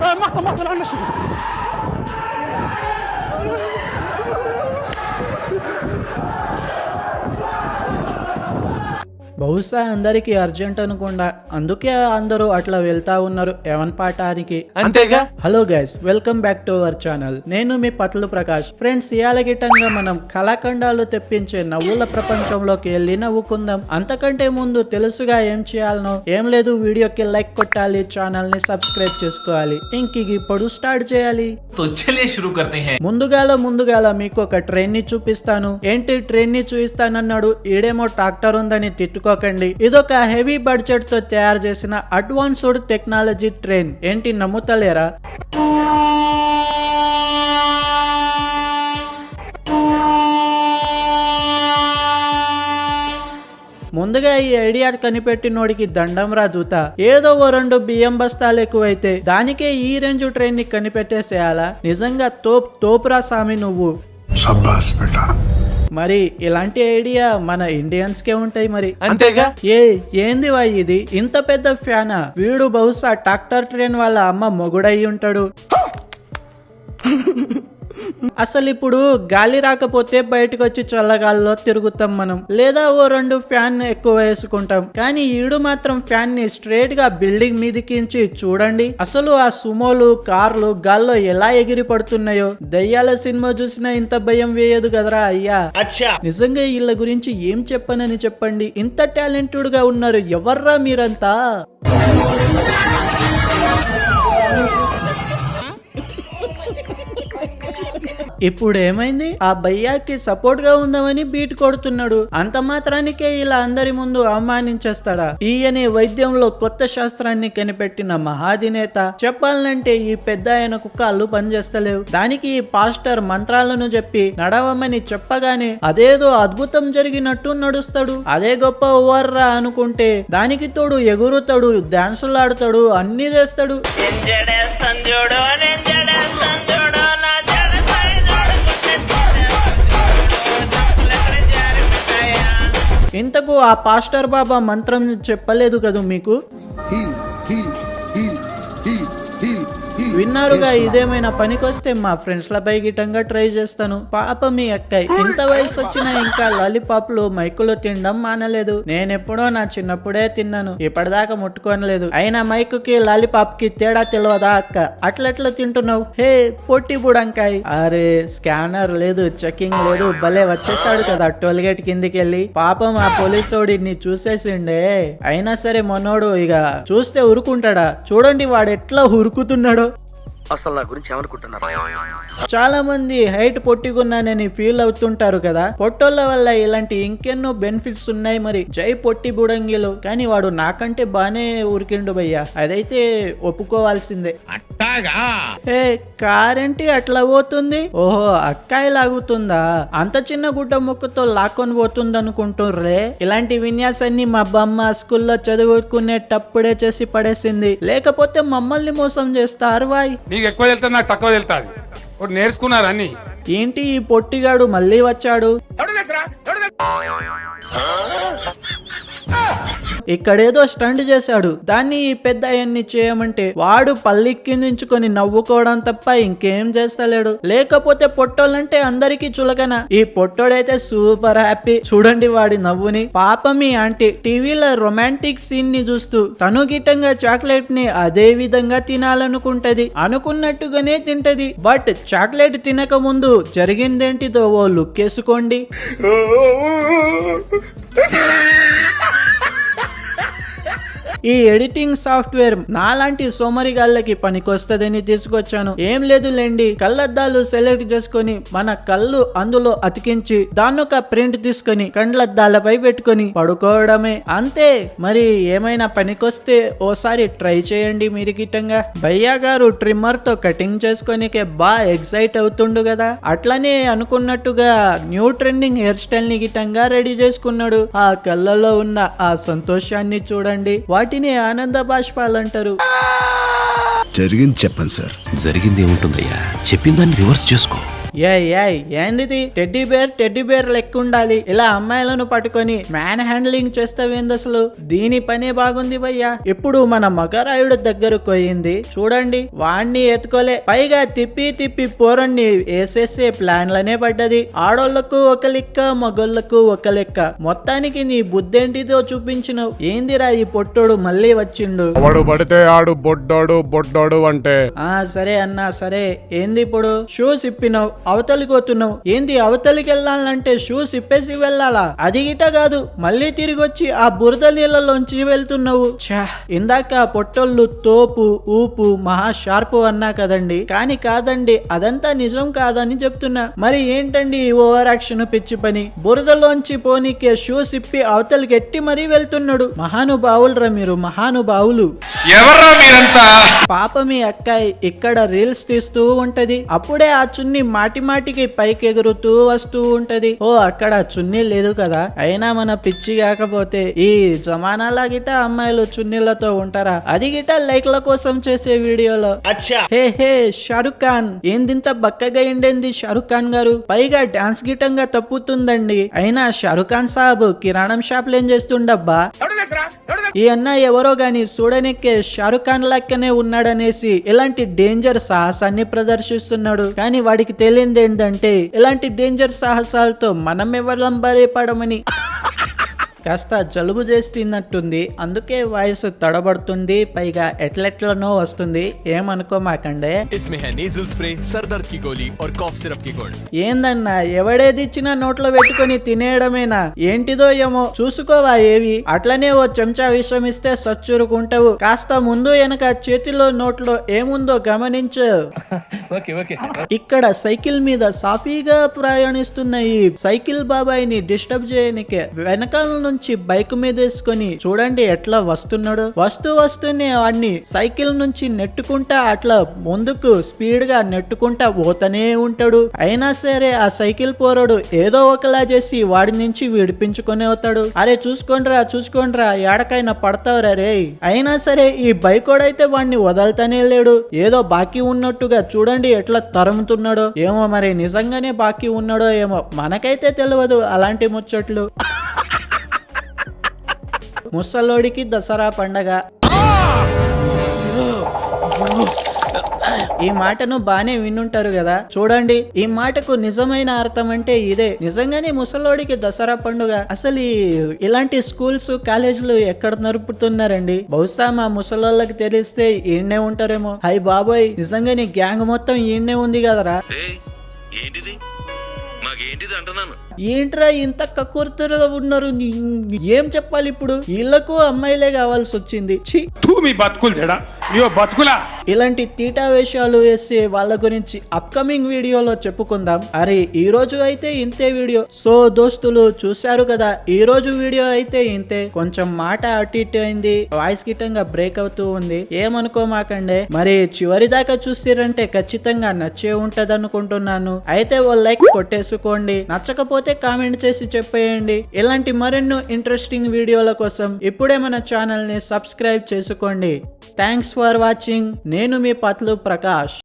مقطع مقطع عنا شو బహుశా అందరికి అర్జెంట్ అనుకుండా. అందుకే అందరూ అట్లా వెళ్తా ఉన్నారు ఎవన్ పాఠానికి. అంతేగా? Hello guys welcome back to our channel. నేను మీ పట్ల ప్రకాష్. ఫ్రెండ్స్ ఇయాలగిటంగా మనం కళాఖండాలు తెప్పించే నవ్వుల ప్రపంచంలోకి వెళ్ళి నవ్వుకుందాం. అంతకంటే ముందు తెలుసుగా ఏం చేయాలనో ఏం లేదు వీడియోకి లైక్ కొట్టాలి ఛానల్ని సబ్స్క్రైబ్ చేసుకోవాలి. ఇంక ఇప్పుడు స్టార్ట్ చేయాలి. ముందుగాల ముందుగాల మీకు ఒక ట్రైన్ని చూపిస్తాను. ఏంటి ట్రైన్ని చూపిస్తానన్నాడు ఈడేమో ట్రాక్టర్ ఉందని తిట్టు పెట్టుకోకండి ఇదొక హెవీ బడ్జెట్తో తయారు చేసిన అడ్వాన్స్డ్ టెక్నాలజీ ట్రైన్. ఏంటి నమ్ముతలేరా? ముందుగా ఈ ఐడియా కనిపెట్టినోడికి దండం రాదూత ఏదో ఓ రెండు బియ్యం బస్తాలు ఎక్కువైతే దానికే ఈ రేంజ్ ట్రైన్ని కనిపెట్టేసేయాలా? నిజంగా తోప్ తోపురా సామి నువ్వు. మరి ఇలాంటి ఐడియా మన ఇండియన్స్ కే ఉంటాయి మరి. అంతేగా? ఏ ఏంది వా ఇది? ఇంత పెద్ద ఫ్యానా? వీడు బహుశా ట్రాక్టర్ ట్రైన్ వాళ్ళ అమ్మ మొగుడై ఉంటాడు. అసలు ఇప్పుడు గాలి రాకపోతే బయటకు వచ్చి చల్లగాల్లో తిరుగుతాం మనం. లేదా ఓ రెండు ఫ్యాన్ ఎక్కువ వేసుకుంటాం. కానీ ఈడు మాత్రం ఫ్యాన్ని స్ట్రేట్గా బిల్డింగ్ మీదికించి చూడండి. అసలు ఆ సుమోలు కార్లు గాల్లో ఎలా ఎగిరి పడుతున్నాయో. దయ్యాల సినిమా చూసినా ఇంత భయం వేయదు కదరా అయ్యా. నిజంగా వీళ్ళ గురించి ఏం చెప్పనని చెప్పండి. ఇంత టాలెంటెడ్గా ఉన్నారు ఎవర్రా మీరంతా? ఇప్పుడు ఏమైంది ఆ భయ్యాకి సపోర్ట్గా ఉందామని బీట్ కొడుతున్నాడు. అంత మాత్రానికే ఇలా అందరి ముందు అవమానించేస్తాడా? ఈయనే వైద్యంలో కొత్త శాస్త్రాన్ని కనిపెట్టిన మహాధినేత. చెప్పాలంటే ఈ పెద్ద ఆయనకు కాళ్ళు పనిచేస్తలేవు. దానికి ఈ పాస్టర్ మంత్రాలను చెప్పి నడవమని చెప్పగానే అదేదో అద్భుతం జరిగినట్టు నడుస్తాడు. అదే గొప్ప ఓవర్రా అనుకుంటే దానికి తోడు ఎగురుతాడు డాన్సులాడుతాడు అన్ని చేస్తాడు ఇంతకు ఆ పాస్టర్ బాబా మంత్రం చెప్పలేదు కదా మీకు? విన్నారుగా ఇదేమైనా పనికొస్తే మా ఫ్రెండ్స్ లపై గిటంగా ట్రై చేస్తాను. పాప మీ అక్కయ్ ఇంత వయసు వచ్చినా ఇంకా లాలీపాప్లు మైకులో తినడం మానలేదు. నేనెప్పుడో నా చిన్నప్పుడే తిన్నాను. ఇప్పటిదాకా ముట్టుకోనలేదు. అయినా మైకుకి లాలీపాప్కి తేడా తెలియదా అక్క? అట్లెట్లా తింటున్నావు? హే పొట్టి బుడంకాయ్. అరే స్కానర్ లేదు చెకింగ్ లేదు. భలే వచ్చేసాడు కదా టోల్గేట్ కిందికి వెళ్ళి పాపం ఆ పోలీసోడిని చూసేసిండే. అయినా సరే మనోడు ఇక చూస్తే ఉరుకుంటాడా? చూడండి వాడు ఎట్లా ఉరుకుతున్నాడో. అసలు నా గురించి ఏమనుకుంటున్నారు? చాలా మంది హైట్ పొట్టిగున్నానని ఫీల్ అవుతుంటారు కదా. పొట్టోళ్ళ వల్ల ఇలాంటి ఇంకెన్నో బెనిఫిట్స్ ఉన్నాయి మరి. జై పొట్టి బుడంగిలు. కానీ వాడు నాకంటే బానే ఉరికిండు భయ్యా. అదైతే ఒప్పుకోవాల్సిందే. ఏ కారేంటి అట్లా పోతుంది? ఓహో అక్కాయి లాగుతుందా? అంత చిన్న గుడ్డ ముక్కతో లాక్కొని పోతుంది అనుకుంటుర్రే ఇలాంటి విన్యాసాన్ని మా బమ్మ స్కూల్లో చదువుకునేటప్పుడే చేసి పడేసింది. లేకపోతే మమ్మల్ని మోసం చేస్తారు వాయ్. నీకు ఎక్కువ వెళ్తుంది నాకు తక్కువ వెళ్తాది ఒకటి నేర్చుకున్నారు అన్ని? ఏంటి ఈ పొట్టిగాడు మళ్ళీ వచ్చాడు? ఇక్కడేదో స్టంట్ చేశాడు. దాన్ని ఈ పెద్ద ఆయన్ని చేయమంటే వాడు పల్లెక్కిందించుకొని నవ్వుకోవడం తప్ప ఇంకేం చేస్తలేడు. లేకపోతే పొట్టోళ్ళంటే అందరికీ చులకన. ఈ పొట్టోడైతే సూపర్ హ్యాపీ. చూడండి వాడి నవ్వుని. పాపం మీ ఆంటీ టీవీలో రొమాంటిక్ సీన్ని చూస్తూ తను గిట్టంగా చాక్లెట్ని అదే విధంగా తినాలనుకుంటది. అనుకున్నట్టుగానే తింటది. బట్ చాక్లెట్ తినక ముందు జరిగిందేంటిదో ఓ లుక్ వేసుకోండి ఈ ఎడిటింగ్ సాఫ్ట్వేర్ నాలాంటి సోమరిగాళ్ళకి పనికొస్తదని తీసుకొచ్చాను. ఏం లేదు లేండి. కళ్ళద్దాలు సెలెక్ట్ చేసుకొని మన కళ్ళు అందులో అతికించి దాన్నొక ప్రింట్ తీసుకొని కండ్లద్దాలపై పెట్టుకొని పడుకోవడమే. అంతే. మరి ఏమైనా పనికొస్తే ఓసారి ట్రై చేయండి మీరు గిట్టంగా. భయ్యా గారు ట్రిమ్మర్తో కటింగ్ చేసుకోనికే బా ఎక్సైట్ అవుతుండు కదా అట్లనే అనుకున్నట్టుగా న్యూ ట్రెండింగ్ హెయిర్ స్టైల్ని గిట్టంగా రెడీ చేసుకున్నాడు. ఆ కళ్ళలో ఉన్న ఆ సంతోషాన్ని చూడండి. వాటి వాటిని ఆనంద బాష్పాలు అంటారు జరిగింది చెప్పండి సార్. జరిగింది ఏముంటుందయ్యా? చెప్పిన దాన్ని రివర్స్ చేసుకో. ఏ ఏ ఏందిది? టెడ్డీ బేర్ టెడ్డీ బేర్ లెక్క ఉండాలి ఇలా అమ్మాయిలను పట్టుకొని మ్యాన్ హ్యాండ్లింగ్ చేస్తావేంది అసలు? దీని పనే బాగుంది భయ్యా ఇప్పుడు మన మగరాయుడు దగ్గరకు పోయింది. చూడండి వాణ్ణి ఎత్తుకోలే. పైగా తిప్పి తిప్పి పోరన్ని వేసేసే ప్లాన్లనే పడ్డది. ఆడోళ్ళకు ఒక లెక్క మగోళ్ళకు ఒక లెక్క. మొత్తానికి నీ బుద్ధేంటిదో చూపించినవు. ఏందిరా ఈ పొట్టోడు మళ్ళీ వచ్చిండు? వాడు పడితే ఆడు బొడ్డోడు బొడ్డోడు అంటే. ఆ సరే అన్నా సరే. ఏంది ఇప్పుడు? షూస్ ఇప్పినావు. అవతలికి పోతున్నావు ఏంది అవతలికి వెళ్ళాలంటే షూస్ ఇప్పేసి వెళ్ళాలా? అది గిట కాదు మళ్ళీ తిరిగి వచ్చి ఆ బురద నీళ్ళలోంచి వెళ్తున్నావు. ఛా ఇందాక పొట్టోళ్ళు తోపు ఊపు మహా షార్పు అన్నా కదండి. కానీ కాదండి అదంతా నిజం కాదని చెప్తున్నా. మరి ఏంటండి ఈ ఓవర్ యాక్షన్ పిచ్చి పని? బురదలోంచి పోనీకే షూస్ ఇప్పి అవతలికి ఎట్టి మరీ వెళ్తున్నాడు? మహానుభావులరా మీరు మహానుభావులు. ఎవర్రా మీరంతా? పాప మీ అక్కాయి ఇక్కడ రీల్స్ తీస్తూ ఉంటది. అప్పుడే ఆ చున్ని మాటి మాటికి పైకి ఎగురుతూ వస్తూ ఉంటది. ఓ అక్కడ చున్నీ లేదు కదా? అయినా మన పిచ్చి కాకపోతే ఈ జమానాలా గిట అమ్మాయిలు చున్నీలతో ఉంటారా? అది గిట లైక్ల కోసం చేసే వీడియోలో. హే హే షారుఖ్ ఖాన్. ఏందింత బక్కగా ఎండేంది షారుఖ్ ఖాన్ గారు? పైగా డాన్స్ గిటంగా తప్పుతుందండి. అయినా షారుఖ్ ఖాన్ సాబ్ కిరాణం షాప్ ఏం చేస్తుండబ్బా? ఈ అన్న ఎవరో గాని చూడనికే షారుఖ్ ఖాన్ లెక్కనే ఉన్నాడనేసి ఇలాంటి డేంజర్ సాహసాన్ని ప్రదర్శిస్తున్నాడు? కానీ వాడికి తెలియంది ఏంటంటే ఇలాంటి డేంజర్ సాహసాలతో మనం ఎవరం బలపడమని కాస్త జలుబు చేస్తున్నట్టుంది. అందుకే వాయిస్ తడబడుతుంది పైగా ఎట్లెట్లనో వస్తుంది. ఏమనుకోమాకండే ఏందన్నా ఎవడేది ఇచ్చినా నోట్లో పెట్టుకుని తినేయడమేనా? ఏంటిదో ఏమో చూసుకోవా ఏవి? అట్లనే ఓ చెంచా విశ్రమిస్తే సచ్చురుకుంటావు. కాస్త ముందు వెనక చేతిలో నోట్లో ఏముందో గమనించు. ఇక్కడ సైకిల్ మీద సాఫీగా ప్రయాణిస్తున్న ఈ సైకిల్ బాబాయ్ని డిస్టర్బ్ చేయనికే వెనకాల నుంచి బైక్ మీద వేసుకొని చూడండి ఎట్లా వస్తున్నాడు. వస్తూ వస్తూనే వాడిని సైకిల్ నుంచి నెట్టుకుంటా అట్లా ముందుకు స్పీడ్గా నెట్టుకుంటా పోతనే ఉంటాడు. అయినా సరే ఆ సైకిల్ పోరాడు ఏదో ఒకలా చేసి వాడి నుంచి విడిపించుకొని అవుతాడు. అరే చూసుకోండిరా చూసుకోండిరా ఏడకైనా పడతావురా రే. అయినా సరే ఈ బైకోడైతే వాడిని వదలతనే లేడు. ఏదో బాకీ ఉన్నట్టుగా చూడండి ఎట్లా తరుముతున్నాడో. ఏమో మరి నిజంగానే బాకీ ఉన్నాడో ఏమో మనకైతే తెలియదు అలాంటి ముచ్చట్లు. ముసలోడికి దసరా పండగ. ఈ మాటను బానే వినుంటారు కదా. చూడండి ఈ మాటకు నిజమైన అర్థం అంటే ఇదే. నిజంగానే ముసలోడికి దసరా పండుగ. అసలు ఇలాంటి స్కూల్స్ కాలేజీలు ఎక్కడ నరుపుతున్నారండి బహుశా మా ముసలోళ్ళకి తెలిస్తే ఈయనే ఉంటారేమో. హై బాబోయ్ నిజంగానే గ్యాంగ్ మొత్తం ఈయనే ఉంది కదరా. ఏంటిది? మాకేంటిది అంటున్నాను? ఏంట్రా ఇంత కక్కుర్తిలో ఉన్నారు? ఏం చెప్పాలి ఇప్పుడు? వీళ్ళకు అమ్మాయిలే కావాల్సి వచ్చింది. బతుకులా ఇలాంటి తీటా వేషాలు వేసే వాళ్ళ గురించి అప్కమింగ్ వీడియోలో చెప్పుకుందాం. అరే ఈ రోజు అయితే ఇంతే వీడియో. సో దోస్తులు చూశారు కదా ఈ రోజు వీడియో అయితే ఇంతే. కొంచెం మాట అటు ఇటు అయింది. వాయిస్ గిట్టంగా బ్రేక్ అవుతూ ఉంది. ఏమనుకోమాకండే? మరి చివరి దాకా చూసిరంటే ఖచ్చితంగా నచ్చే ఉంటది అనుకుంటున్నాను అయితే ఓ లైక్ కొట్టేసుకోండి. నచ్చకపోతే కామెంట్ చేసి చెప్పేయండి. ఇలాంటి మరెన్నో ఇంట్రెస్టింగ్ వీడియోల కోసం ఇప్పుడే మన ఛానల్ని సబ్స్క్రైబ్ చేసుకోండి. థ్యాంక్స్ ఫర్ వాచింగ్ నేను మీ పత్లు ప్రకాష్.